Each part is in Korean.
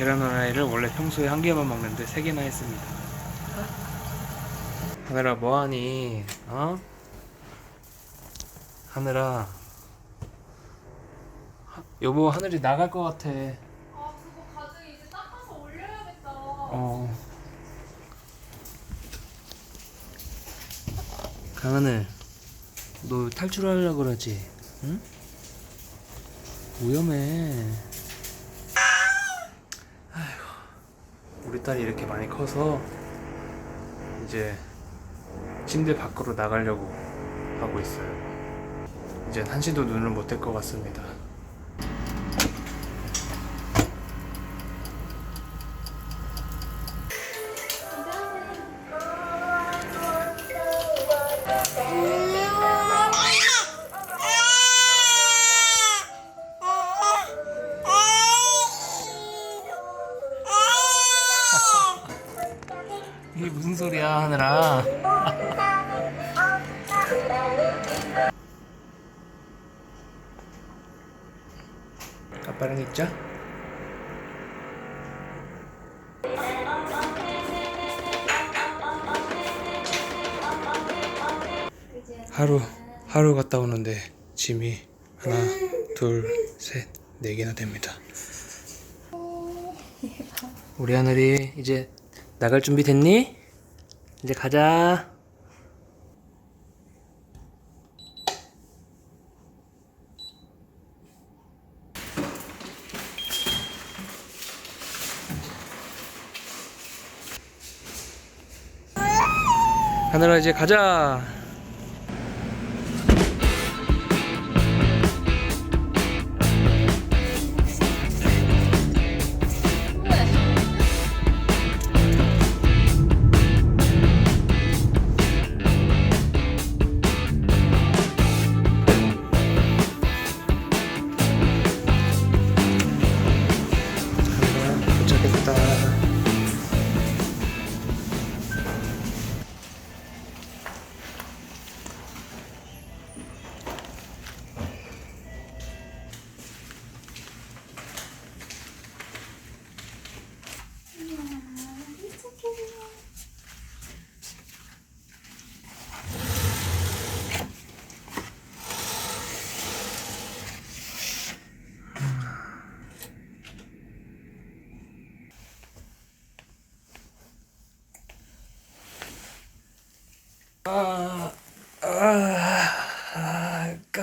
평소에 한 개만 먹는데 세 개나 했습니다. 하늘아 뭐하니? 어? 하늘아 하- 여보 하늘이 나갈 것 같아. 아 그거 가죽 이제 닦아서 올려야겠다. 어. 강하늘, 너 탈출하려고 그러지? 응? 위험해. 아이고, 우리 딸이 이렇게 많이 커서 이제 침대 밖으로 나가려고 하고 있어요. 이제 한시도 눈을 못 뗄 것 같습니다. 이게 무슨 소리야, 하늘아? 아빠랑 있자. 하루 하루 갔다 오는데 짐이 하나, 둘, 셋, 네 개나 됩니다. 우리 하늘이 이제 나갈 준비 됐니? 이제 가자. 하늘아 이제 가자. 하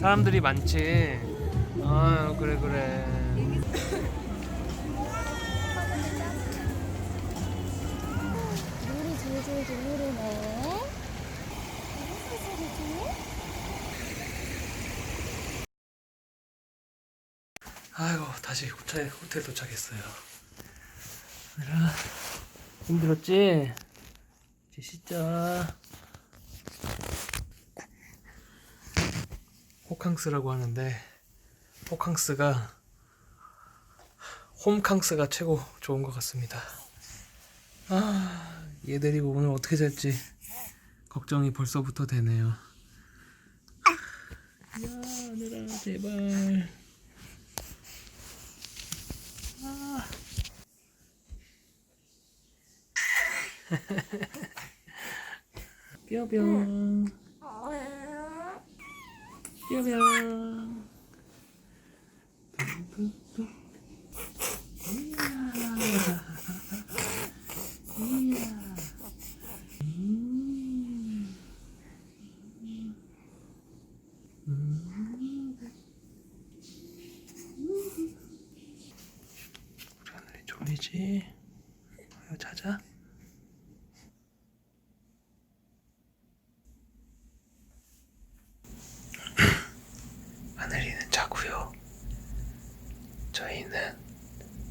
사람들이 많지. 아유, 그래, 그래. 물이 줄줄줄 흐르네. 무슨 소리지? 아이고, 다시 호텔, 호텔 도착했어요. 얘들아, 힘들었지? 이제 씻자. 호캉스라고 하는데, 호캉스가, 홈캉스가 최고 좋은 것 같습니다. 아, 얘 데리고 오늘 어떻게 잘지 걱정이 벌써부터 되네요. 야, 하늘아, 제발. 뿅뿅 뿅 뿅우리 하늘이 졸리지? 아유 자자 하늘이는 자고요. 저희는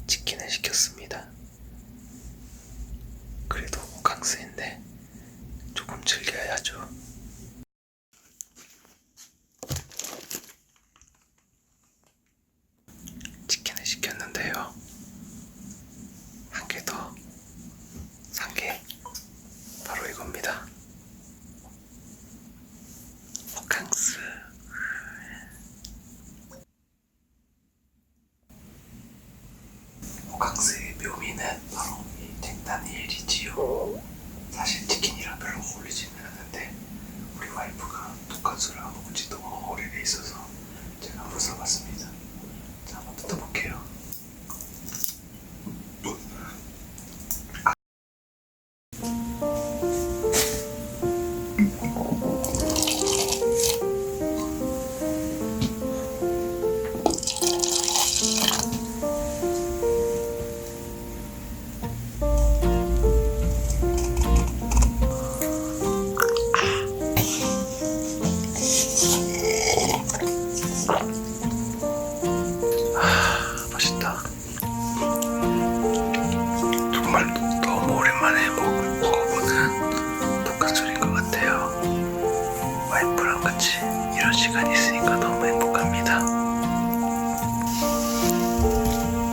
치킨을 시켰습니다. 그래도 호캉스인데 조금 즐겨야죠. 치킨을 시켰는데요. 한 개 더 산 게 바로 이겁니다. 호캉스. 호캉스의 묘미는 바로 이 쟁단일이지요. 사실 치킨이랑 별로 어울리지는 않는데 우리 와이프가 돈까스를 안 먹은 지 너무 오래돼 있어서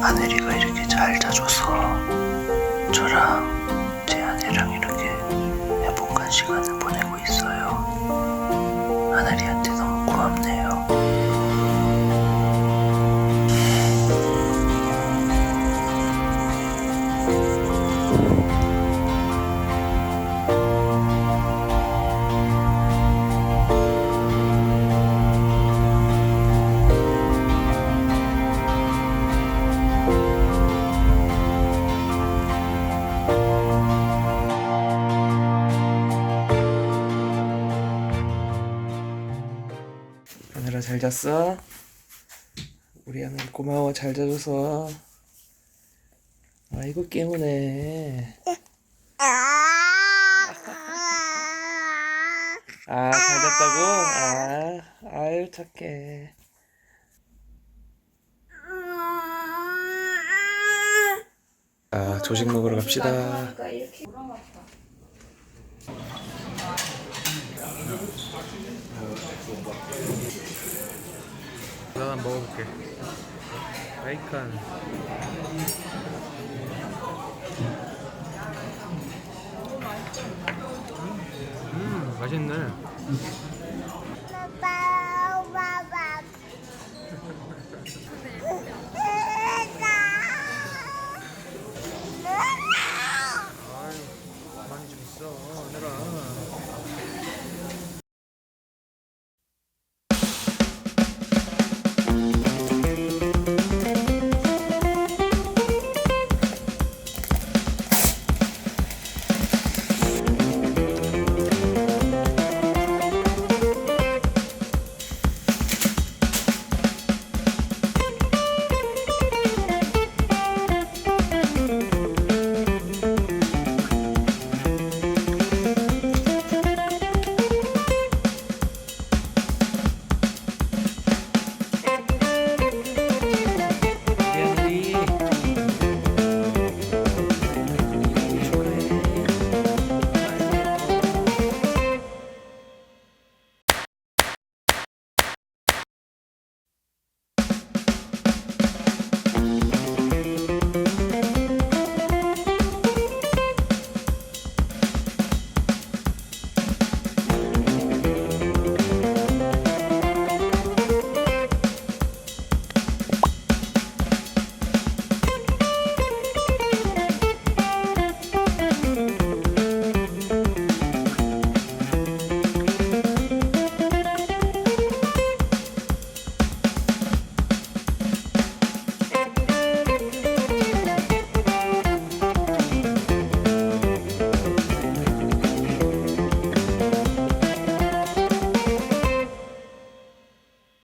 하늘이가 이렇게 잘 자줘서 저랑 제 아내랑 이렇게 행복한 시간을 보내고 있어요. 잘 잤어? 우리 하늘 고마워 잘 자줘서 아이고 깨우네 아 잘 잤다고? 아 아유 착해 아 조식 먹으러 갑시다 물어봤다. 나 한번 먹어볼게. 베이컨. 음 맛있네